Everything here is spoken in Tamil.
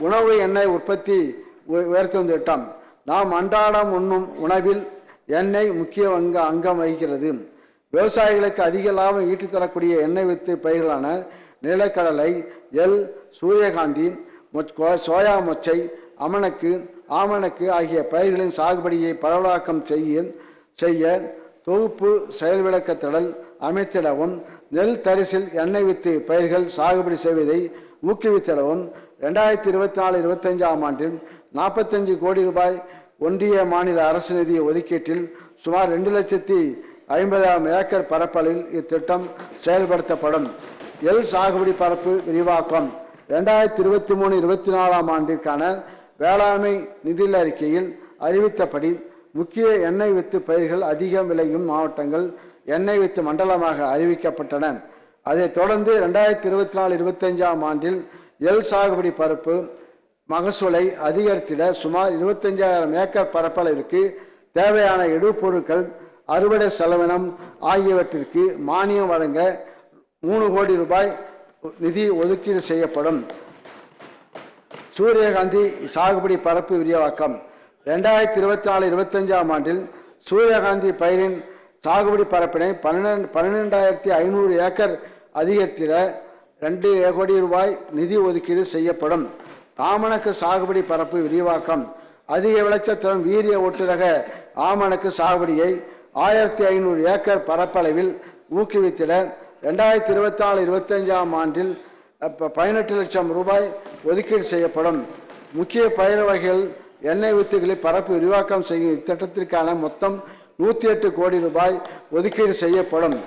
உணவு எண்ணெய் உற்பத்தி உயர்த்தி உயர்த்தும் நாம் அன்றாடம் உண்ணும் உணவில் எண்ணெய் முக்கிய அங்க அங்கம் வகிக்கிறது. விவசாயிகளுக்கு அதிக லாபம் ஈட்டித்தரக்கூடிய எண்ணெய் வித்து பயிர்களான நிலக்கடலை எல் சூரியகாந்தி கோ- சோயா மொச்சை அமணக்கு ஆமணக்கு ஆகிய பயிர்களின் சாகுபடியை பரவலாக்கம் செய்ய செய்ய தொகுப்பு செயல் விளக்கத்திடல் அமைத்திடவும் நெல் தரிசில் எண்ணெய் வித்து பயிர்கள் சாகுபடி செய்வதை ஊக்குவித்திடவும் ரெண்டாயிரத்தி இருபத்தி நாலு இருபத்தஞ்சாம் ஆண்டில் நாற்பத்தஞ்சு கோடி ரூபாய் ஒன்றிய மாநில அரசு நிதி ஒதுக்கீட்டில் சுமார் ரெண்டு லட்சத்தி ஐம்பதாயிரம் ஏக்கர் பரப்பளவில் இத்திட்டம் செயல்படுத்தப்படும். எல் சாகுபடி பரப்பு விரிவாக்கம். ரெண்டாயிரத்தி இருபத்தி மூணு இருபத்தி நாலாம் ஆண்டிற்கான வேளாண்மை நிதியில் அறிக்கையில் அறிவித்தபடி முக்கிய எண்ணெய் வித்து பயிர்கள் அதிகம் விளையும் மாவட்டங்கள் எண்ணெய் வித்து மண்டலமாக அறிவிக்கப்பட்டன. அதைத் தொடர்ந்து ரெண்டாயிரத்தி இருபத்தி நாலு இருபத்தஞ்சாம் ஆண்டில் எல் சாகுபடி பரப்பு மகசூலை அதிகரித்திட சுமார் இருபத்தஞ்சாயிரம் ஏக்கர் பரப்பளவிற்கு தேவையான இடுபொருட்கள் அறுவடை செலவினம் ஆகியவற்றிற்கு மானியம் வழங்க மூணு கோடி ரூபாய் நிதி ஒதுக்கீடு செய்யப்படும். சூரியகாந்தி சாகுபடி பரப்பு விரிவாக்கம். ரெண்டாயிரத்தி இருபத்தி நாலு இருபத்தஞ்சாம் ஆண்டில் சூரியகாந்தி பயிரின் சாகுபடி பரப்பினை பன்னெண்டு பன்னிரெண்டாயிரத்தி ஐநூறு ஏக்கர் அதிகரித்திட ரெண்டு கோடி ரூபாய் நிதி ஒதுக்கீடு செய்யப்படும். ஆமணக்கு சாகுபடி பரப்பு விரிவாக்கம். அதிக விளைச்சத்திறன் வீரிய ஒட்டுரக ஆமணக்கு சாகுபடியை ஆயிரத்தி ஐநூறு ஏக்கர் பரப்பளவில் ஊக்குவித்திட ரெண்டாயிரத்தி இருபத்தி நாலு இருபத்தஞ்சாம் ஆண்டில் பதினெட்டு லட்சம் ரூபாய் ஒதுக்கீடு செய்யப்படும். முக்கிய பயிர் வகைகள் எண்ணெய் வித்துகளை பரப்பு விரிவாக்கம் செய்யும் இத்திட்டத்திற்கான மொத்தம் நூற்றி எட்டு கோடி ரூபாய் ஒதுக்கீடு செய்யப்படும்.